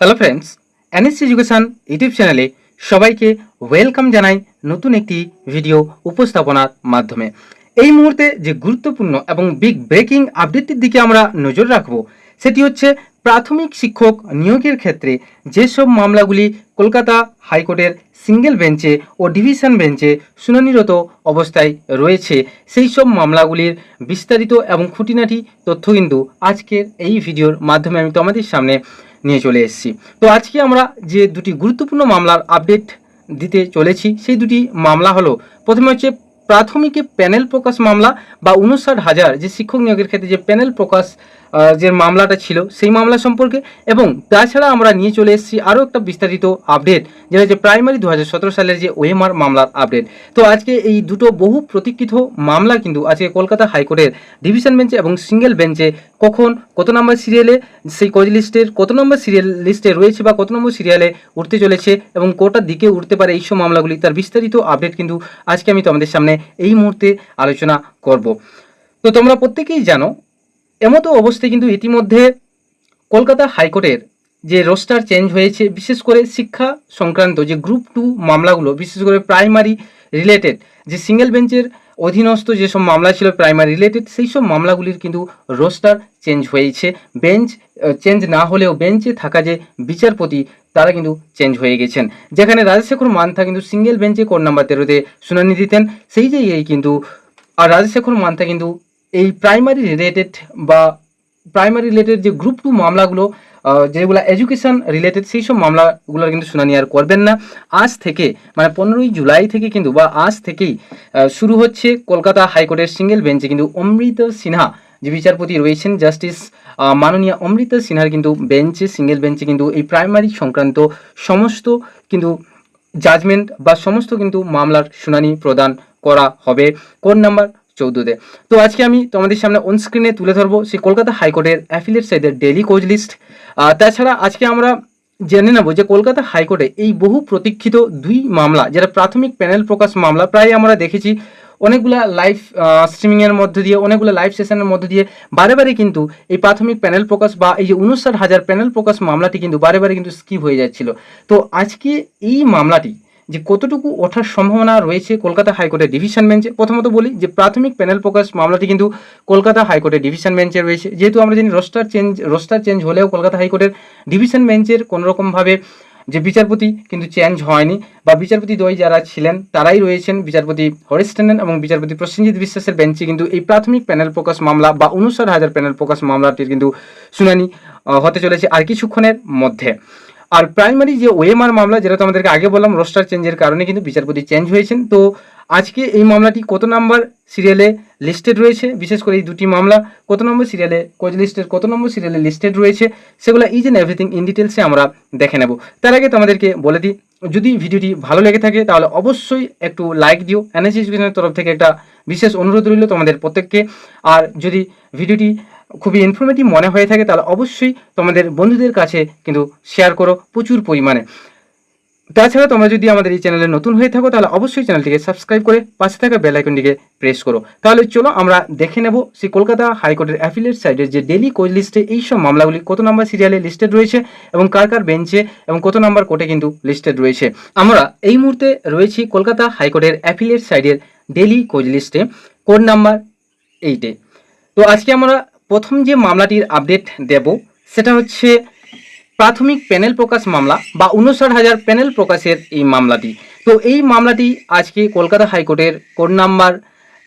Hello friends NSC education YouTube চ্যানেলে সবাইকে welcome জানাই নতুন একটি ভিডিও উপস্থাপনার মাধ্যমে। এই মুহূর্তে যে গুরুত্বপূর্ণ এবং বিগ ব্রেকিং আপডেটটির দিকে আমরা নজর রাখব, সেটি হচ্ছে প্রাথমিক শিক্ষক নিয়োগের ক্ষেত্রে যেসব মামলাগুলি কলকাতা হাইকোর্টের সিঙ্গেল বেঞ্চে ও ডিভিশন বেঞ্চে শুনানিরত অবস্থায় রয়েছে, সেই সব মামলাগুলির বিস্তারিত এবং খুঁটিনাটি তথ্য কিন্তু আজকের এই ভিডিওর মাধ্যমে আমি তোমাদের সামনে নিয়ে চলে এসেছি। তো আজকে আমরা যে দুটি গুরুত্বপূর্ণ মামলার আপডেট দিতে চলেছি, সেই দুটি মামলা হলো, প্রথমে হচ্ছে প্রাথমিকে প্যানেল প্রকাশ মামলা বা উনষাট হাজার যে শিক্ষক নিয়োগের ক্ষেত্রে যে প্যানেল প্রকাশ যে মামলাটা ছিল, সেই মামলা সম্পর্কে। এবং তাছাড়া আমরা নিয়ে চলে এসেছি আরও একটা বিস্তারিত আপডেট, যেটা হচ্ছে প্রাইমারি দু হাজার সতেরো সালের যে ওএমআর মামলার আপডেট তো আজকে এই দুটো বহু প্রতীক্ষিত মামলা কিন্তু আজকে কলকাতা হাইকোর্টের ডিভিশন বেঞ্চে এবং সিঙ্গেল বেঞ্চে কখন, কত নম্বর সিরিয়ালে সেই কোচ লিস্টের, কত নম্বর সিরিয়াল লিস্টে রয়েছে বা কত নম্বর সিরিয়ালে উঠতে চলেছে এবং কোটার দিকে উঠতে পারে এইসব মামলাগুলি, তার বিস্তারিত আপডেট কিন্তু আজকে আমি তোমাদের সামনে এই মুহূর্তে আলোচনা করব। তো তোমরা প্রত্যেকেই জানো এমতো অবস্থায় কিন্তু ইতিমধ্যে কলকাতা হাইকোর্টের যে রোস্টার চেঞ্জ হয়েছে, বিশেষ করে শিক্ষা সংক্রান্ত যে গ্রুপ টু মামলাগুলো, বিশেষ করে প্রাইমারি রিলেটেড, যে সিঙ্গেল বেঞ্চের অধীনস্থ যেসব মামলা ছিল প্রাইমারি রিলেটেড সেই সব মামলাগুলির কিন্তু রোস্টার চেঞ্জ হয়েছে। বেঞ্চ চেঞ্জ না হলেও বেঞ্চে থাকা যে বিচারপতি, তারা কিন্তু চেঞ্জ হয়ে গেছেন। যেখানে রাজশেখর মান্থা কিন্তু সিঙ্গেল বেঞ্চে কোড নাম্বার তেরোতে শুনানি দিতেন। সেই জায়গায় কিন্তু, আর রাজশেখর মান্থা কিন্তু এই প্রাইমারি রিলেটেড বা প্রাইমারি রিলেটেড যে গ্রুপ টু মামলাগুলো যেগুলো এডুকেশন রিলেটেড সেই সব মামলাগুলোর কিন্তু শুনানি আর করবেন না। আজ থেকে মানে পনেরোই জুলাই থেকে কিন্তু বা আজ থেকেই শুরু হচ্ছে কলকাতা হাইকোর্টের সিঙ্গেল বেঞ্চে কিন্তু অমৃত সিনহা, যে বিচারপতি রয়েছেন জাস্টিস মাননীয় অমৃত সিনহার কিন্তু বেঞ্চে, সিঙ্গেল বেঞ্চে কিন্তু এই প্রাইমারি সংক্রান্ত সমস্ত কিন্তু জাজমেন্ট বা সমস্ত কিন্তু মামলার শুনানি প্রদান করা হবে। কোন নাম্বার চৌদ্দতে। তো আজকে আমি তোমাদের সামনে অন স্ক্রিনে তুলে ধরবো সেই কলকাতা হাইকোর্টের অ্যাফিলিয়েট সাইডের ডেলি কোচ লিস্ট তাছাড়া আজকে আমরা জেনে নেব যে কলকাতা হাইকোর্টে এই বহু প্রতীক্ষিত দুই মামলা, যারা প্রাথমিক প্যানেল প্রকাশ মামলা, প্রায় আমরা দেখেছি অনেকগুলা লাইভ স্ট্রিমিংয়ের মধ্যে দিয়ে, অনেকগুলো লাইভ সেশনের মধ্যে দিয়ে বারে বারে কিন্তু এই প্রাথমিক প্যানেল প্রকাশ বা এই যে উনষাট হাজার প্যানেল প্রকাশ মামলাটি কিন্তু বারে বারে কিন্তু স্কিপ হয়ে যাচ্ছিল। তো আজকে এই মামলাটি যে কতটুকু ওঠার সম্ভাবনা রয়েছে কলকাতা হাইকোর্টের ডিভিশন বেঞ্চে প্রথমত বলি যে প্রাথমিক প্যানেল প্রকাশ মামলাটি কিন্তু কলকাতা হাইকোর্টের ডিভিশন বেঞ্চে রয়েছে। যেহেতু আমরা জানি রোস্টার চেঞ্জ রোস্টার চেঞ্জ হলেও কলকাতা হাইকোর্টের ডিভিশন বেঞ্চের কোনোরকমভাবে যে বিচারপতি কিন্তু চেঞ্জ হয়নি বা বিচারপতি দ্বয় যারা ছিলেন তারাই রয়েছেন। বিচারপতি হরিশ এবং বিচারপতি প্রসেনজিৎ বিশ্বাসের বেঞ্চে কিন্তু এই প্রাথমিক প্যানেল প্রকাশ মামলা বা উনষাট হাজার প্যানেল প্রকাশ মামলাটির কিন্তু শুনানি হতে চলেছে আর কিছুক্ষণের মধ্যে। আর প্রাইমারি যে ওএমআর মামলা, যেটা তো আমাদেরকে আগে বললাম রোস্টার চেঞ্জের কারণে কিন্তু বিচারপতি চেঞ্জ হয়েছেন। তো আজকে এই মামলাটি কত নাম্বার সিরিয়ালে লিস্টেড রয়েছে? বিশেষ করে এই দুটি মামলা কত নম্বর সিরিয়ালে কোচ লিস্টের কত নম্বর সিরিয়ালে লিস্টেড রয়েছে? সেগুলো ইজ এন্ড এভরিথিং ইন ডিটেলসে আমরা দেখে নেব। তার আগে তোমাদেরকে বলে দিই, যদি ভিডিওটি ভালো লেগে থাকে, তাহলে অবশ্যই একটু লাইক দিও। এনএসি এডুকেশনের তরফ থেকে একটা বিশেষ অনুরোধ রইল তোমাদের প্রত্যেককে। আর যদি ভিডিওটি খুবই ইনফরমেটিভ মনে হয়ে থাকে, তাহলে অবশ্যই তোমাদের বন্ধুদের কাছে কিন্তু শেয়ার করো প্রচুর পরিমাণে। তাছাড়া তোমরা যদি আমাদের এই চ্যানেলে নতুন হয়ে থাকো, তাহলে অবশ্যই চ্যানেলটিকে সাবস্ক্রাইব করে পাশে থাকা বেল আইকনটিকে প্রেস করো। তাহলে চলো আমরা দেখে নেব সেই কলকাতা হাইকোর্টের অ্যাফিলিয়েট সাইডের যে ডেলি কোচ লিস্টে এই সব মামলাগুলি কত নাম্বার সিরিয়ালে লিস্টেড রয়েছে এবং কার কার বেঞ্চে এবং কত নাম্বার কোর্টে কিন্তু লিস্টেড রয়েছে। আমরা এই মুহূর্তে রয়েছি কলকাতা হাইকোর্টের অ্যাফিলিয়েট সাইডের ডেলি কোচ লিস্টে কোড নাম্বার এইটে তো আজকে আমরা প্রথম যে মামলাটির আপডেট দেব, সেটা হচ্ছে প্রাথমিক প্যানেল প্রকাশ মামলা বা উনষাট হাজার প্যানেল প্রকাশের এই মামলাটি। তো এই মামলাটি আজকে কলকাতা হাইকোর্টের কোড নাম্বার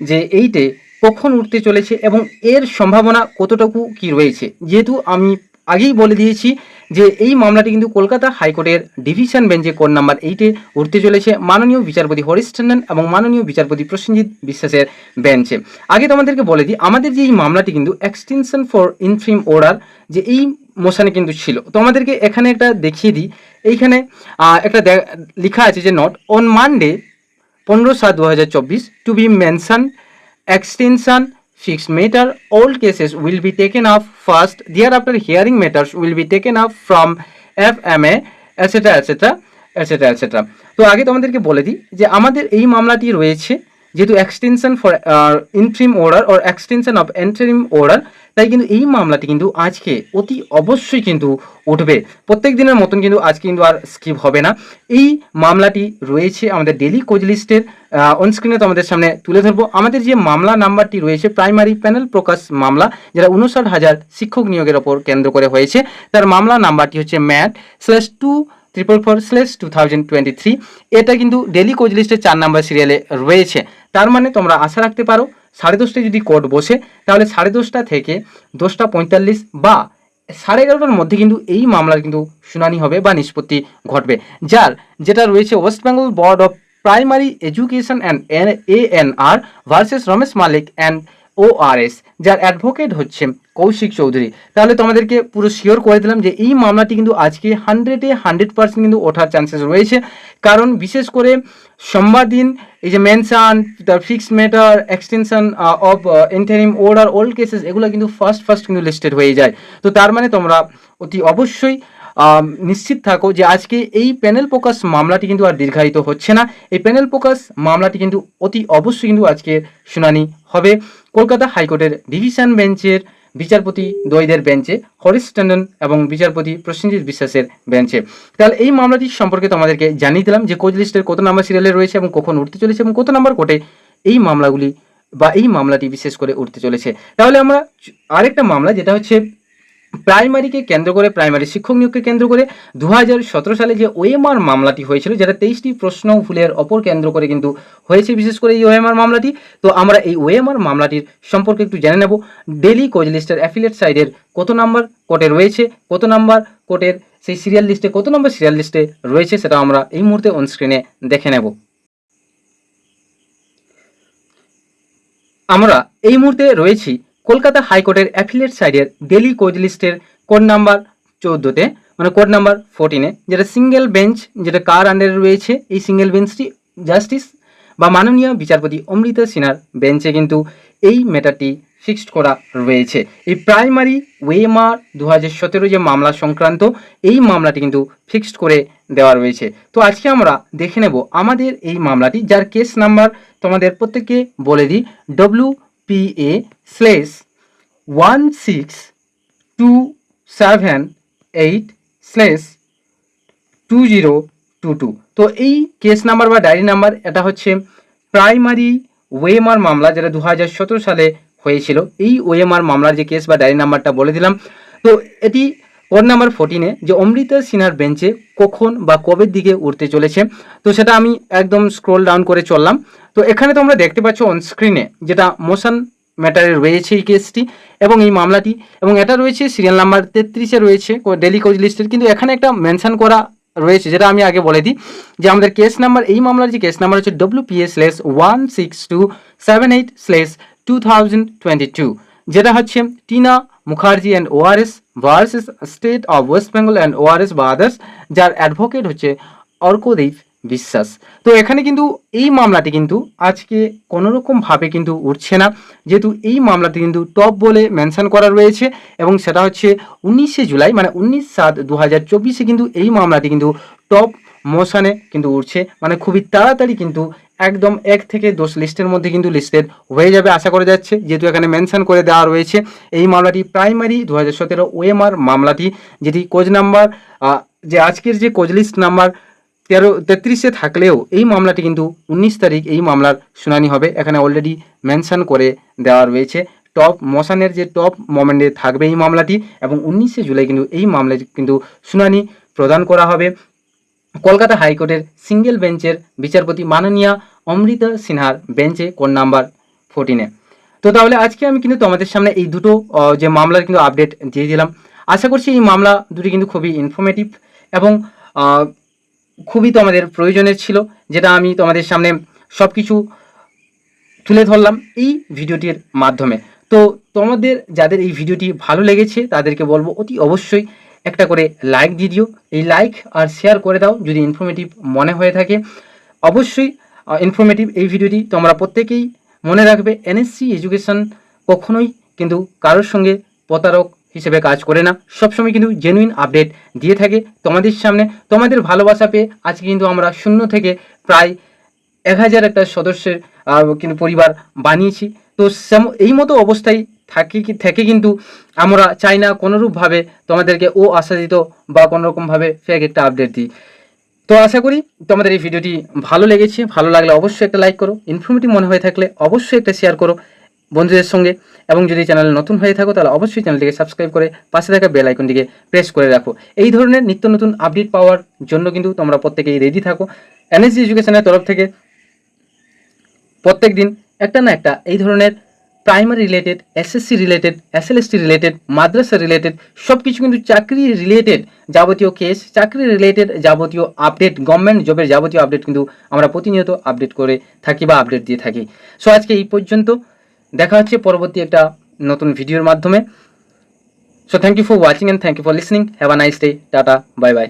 যে এইটে কখন উঠতে চলেছে এবং এর সম্ভাবনা কতটুকু কি রয়েছে? যেহেতু আমি আগেই বলে দিয়েছি যে এই মামলাটি কিন্তু কলকাতা হাইকোর্টের ডিভিশন বেঞ্চে কোড নাম্বার এইটে উঠতে চলেছে মাননীয় বিচারপতি হরিশ ট্যান্ডন এবং মাননীয় বিচারপতি প্রসেনজিৎ বিশ্বাসের বেঞ্চে। আগে তোমাদেরকে বলে দিই, আমাদের যে এই মামলাটি কিন্তু এক্সটেনশন ফর ইনফ্রিম অর্ডার যে এই মোশানে কিন্তু ছিল। তো আমাদেরকে এখানে একটা দেখিয়ে দিই, এইখানে একটা লেখা আছে যে নট অন মানডে পনেরো সাত দু হাজার চব্বিশ two B mention extension fixed matter all cases will be taken up first thereafter hearing matters will be taken up from fma etc etc etc etc তো আগে তোমাদেরকে বলে দিই যে আমাদের এই মামলাটি রয়েছে যেহেতু extension for interim order or extension of interim order তাই কিন্তু এই মামলাটি কিন্তু আজকে অতি অবশ্যই কিন্তু উঠবে। প্রত্যেক দিনের মতন কিন্তু আজকে কিন্তু আর স্কিপ হবে না। এই মামলাটি রয়েছে আমাদের ডেলি কোচ লিস্টের অনস্ক্রিনে তো আমাদের সামনে তুলে ধরবো। আমাদের যে মামলা নাম্বারটি রয়েছে প্রাইমারি প্যানেল প্রকাশ মামলা, যেটা উনষাট হাজার শিক্ষক নিয়োগের ওপর কেন্দ্র করে হয়েছে। তার মামলা নাম্বারটি হচ্ছে MAT slash two triple four slash two thousand twenty three এটা কিন্তু ডেলি কোচ লিস্টের চার নাম্বার সিরিয়ালে রয়েছে। তার মানে তোমরা আশা রাখতে পারো, সাড়ে দশটায় যদি কোর্ট বসে, তাহলে সাড়ে দশটা থেকে দশটা পঁয়তাল্লিশ বা সাড়ে এগারোটার মধ্যে কিন্তু এই মামলার কিন্তু শুনানি হবে বা নিষ্পত্তি ঘটবে। যার যেটা রয়েছে West Bengal board of primary education and A N R versus Ramesh Malik and O R S যার অ্যাডভোকেট হচ্ছে কৌশিক চৌধুরী। তাহলে তোমাদেরকে পুরো শিওর করে দিলাম যে এই মামলাটি কিন্তু আজকে হান্ড্রেডে হান্ড্রেড পার্সেন্ট কিন্তু ওঠার চান্সেস রয়েছে। কারণ বিশেষ করে সোমবার দিন এই যে মেনশন তার fixed matter extension of interim order old cases এগুলো কিন্তু ফার্স্ট ফার্স্ট কিন্তু লিস্টেড হয়ে যায়। তো তার মানে তোমরা অতি অবশ্যই নিশ্চিত থাকো যে আজকে এই প্যানেল প্রকাশ মামলাটি কিন্তু আর দীর্ঘায়িত হচ্ছে না। এই প্যানেল প্রকাশ মামলাটি কিন্তু অতি অবশ্যই কিন্তু আজকে শুনানি হবে। কলকাতা হাইকোর্টের ডিভিশন বেঞ্চের বিচারপতি দ্বৈদের বেঞ্চে, হরিশ টন্ডন এবং বিচারপতি প্রসেনজিৎ বিশ্বাসের বেঞ্চে। তাহলে এই মামলাটি সম্পর্কে তোমাদেরকে জানিয়ে দিলাম যে কোচ লিস্টের কত নাম্বার সিরিয়ালে রয়েছে এবং কখন উঠতে চলেছে এবং কত নাম্বার কোর্টে এই মামলাগুলি বা এই মামলাটি বিশেষ করে উঠতে চলেছে। তাহলে আমরা আরেকটা মামলা, যেটা হচ্ছে প্রাইমারিকে কেন্দ্র করে, প্রাইমারি শিক্ষক নিয়োগকে কেন্দ্র করে দু হাজার সতেরো সালে যে ওএমআর মামলাটি হয়েছিল, যেটা তেইশটি প্রশ্ন ভুলের অপর কেন্দ্র করে কিন্তু হয়েছে বিশেষ করে এই ওএমআর মামলাটি। তো আমরা এই ওএমআর মামলাটির সম্পর্কে একটু জেনে নেব। ডেলি কোচ লিস্টের অ্যাফিলিয়েট সাইডের কত নাম্বার কোর্টে রয়েছে, কত নাম্বার কোর্টের সেই সিরিয়াল লিস্টে, কত নম্বর সিরিয়াল লিস্টে রয়েছে সেটা আমরা এই মুহূর্তে অন স্ক্রিনে দেখে নেব। আমরা এই মুহূর্তে রয়েছি কলকাতা হাইকোর্টের অ্যাফিলিয়েট সাইডের ডেলি কোচ লিস্টের কোড নাম্বার চৌদ্দোতে মানে কোড নাম্বার ফোরটিনে, যেটা সিঙ্গেল বেঞ্চ, যেটা কার আন্ডারে রয়েছে, এই সিঙ্গেল বেঞ্চটি জাস্টিস বা মাননীয় বিচারপতি অমৃতা সিনহার বেঞ্চে কিন্তু এই ম্যাটারটি ফিক্সড করা রয়েছে। এই প্রাইমারি ওয়েমার দু হাজার সতেরো যে মামলা সংক্রান্ত, এই মামলাটি কিন্তু ফিক্সড করে দেওয়া রয়েছে। তো আজকে আমরা দেখে নেব আমাদের এই মামলাটি, যার কেস নাম্বার তোমাদের প্রত্যেককে বলে দিই W P A slash one six two seven eight slash two zero two two. তো এই কেস নাম্বার বা ডায়েরি নাম্বার এটা হচ্ছে প্রাইমারি ওয়েমার মামলা যেটা দু সতেরো সালে হয়েছিল। এই ওএমআর মামলার যে কেস বা ডায়েরি নাম্বারটা বলে দিলাম। তো এটি কোড নাম্বার ফোরটিনে যে অমৃতা সিনহার বেঞ্চে কখন বা কবের দিকে উঠতে চলেছে, তো সেটা আমি একদম স্ক্রোল ডাউন করে চললাম। তো এখানে তোমরা দেখতে পাচ্ছ অন স্ক্রিনে যেটা মোশন ম্যাটারে রয়েছে এই কেসটি এবং এই মামলাটি এবং এটা রয়েছে সিরিয়াল নাম্বার তেত্রিশে রয়েছে ডেলি কোচ লিস্টের কিন্তু এখানে একটা মেনশন করা রয়েছে, যেটা আমি আগে বলে দিই, যে আমাদের কেস নাম্বার এই মামলার যে কেস নাম্বার হচ্ছে W P S slash one six two seven eight slash two thousand twenty two যেটা হচ্ছে Tina Mukherjee and ORS versus state of West Bengal and ORS বা আদার্স যার অ্যাডভোকেট হচ্ছে অর্কদেব বিশ্বাস। তো এখানে কিন্তু এই মামলাটি কিন্তু আজকে কোনোরকমভাবে কিন্তু উঠছে না। যেহেতু এই মামলাটি কিন্তু টপ বলে মেনশন করা রয়েছে এবং সেটা হচ্ছে উনিশে জুলাই মানে উনিশ সাত দু হাজার চব্বিশে কিন্তু এই মামলাটি কিন্তু টপ মোশানে কিন্তু উঠছে। মানে খুবই তাড়াতাড়ি কিন্তু একদম এক থেকে দশ লিস্টের মধ্যে কিন্তু লিস্টেড হয়ে যাবে আশা করা যাচ্ছে। যেহেতু এখানে মেনশন করে দেওয়া রয়েছে, এই মামলাটি প্রাইমারি দু হাজার সতেরো ওএমআর মামলাটি, যেটি কোচ নাম্বার যে আজকের যে কোচ লিস্ট নাম্বার তেরো, তেত্রিশে থাকলেও এই মামলাটি কিন্তু উনিশ তারিখ এই মামলার শুনানি হবে। এখানে অলরেডি মেনশন করে দেওয়া রয়েছে। টপ মশানের যে টপ মোমেন্টে থাকবে এই মামলাটি এবং উনিশে জুলাই কিন্তু এই মামলায় কিন্তু শুনানি প্রদান করা হবে। কলকাতা হাইকোর্টের সিঙ্গেল বেঞ্চের বিচারপতি মাননীয়া অমৃতা সিনহার বেঞ্চে কোন নাম্বার ফোরটিনে। তো তাহলে আজকে আমি কিন্তু তোমাদের সামনে এই দুটো যে মামলার কিন্তু আপডেট দিয়ে দিলাম। আশা করছি এই মামলা দুটি কিন্তু খুবই ইনফরমেটিভ এবং খুবই তোমাদের প্রয়োজনের ছিল, যেটা আমি তোমাদের সামনে সব কিছু তুলে ধরলাম এই ভিডিওটির মাধ্যমে। তো তোমাদের, যাদের এই ভিডিওটি ভালো লেগেছে, তাদেরকে বলব অতি অবশ্যই একটা করে লাইক দিয়ে দিও। এই লাইক আর শেয়ার করে দাও, যদি ইনফরমেটিভ মনে হয়ে থাকে। অবশ্যই ইনফরমেটিভ এই ভিডিওটি তোমরা প্রত্যেকেই মনে রাখবে। এনএসসি এডুকেশন কখনোই কিন্তু কারোর সঙ্গে প্রতারক হিসেবে কাজ করে না। সবসময় কিন্তু জেনুইন আপডেট দিয়ে থাকে তোমাদের সামনে। তোমাদের ভালোবাসা পেয়ে আজকে কিন্তু আমরা শূন্য থেকে প্রায় এক হাজার একটা সদস্যের কিন্তু পরিবার বানিয়েছি। তো এই মতো অবস্থায় থাকি থেকে কিন্তু আমরা চাই না কোনোরূপভাবে তোমাদেরকে ও আশাদিত বা কোনোরকমভাবে ফেক একটা আপডেট দিই। তো আশা করি তোমাদের এই ভিডিওটি ভালো লেগেছে। ভালো লাগলে অবশ্যই একটা লাইক করো। ইনফরমেটিভ মনে হয়ে থাকলে অবশ্যই একটা শেয়ার করো। বন্ধুদের সঙ্গে। এবং যদি চ্যানেল নতুন হয়ে থাকো, তাহলে অবশ্যই চ্যানেলটিকে সাবস্ক্রাইব করে পাশে থাকা বেল আইকনটিকে প্রেস করে রাখো। এই ধরনের নিত্য নতুন আপডেট পাওয়ার জন্য কিন্তু তোমরা প্রত্যেকেই রেডি থাকো। এনএসজি এডুকেশনের তরফ থেকে প্রত্যেক দিন একটা না একটা এই ধরনের primary related SSC related SLST related মাদ্রাসা রিলেটেড সব কিছু কিন্তু চাকরি রিলেটেড যাবতীয় কেস চাকরি রিলেটেড যাবতীয় আপডেট গভর্নমেন্ট জবের যাবতীয় আপডেট কিন্তু আমরা প্রতিনিয়ত আপডেট করে থাকি বা আপডেট দিয়ে থাকি। সো আজকে এই পর্যন্ত। দেখা হচ্ছে পরবর্তী একটা নতুন ভিডিওর মাধ্যমে। So thank you for watching and thank you for listening have a nice day tata bye bye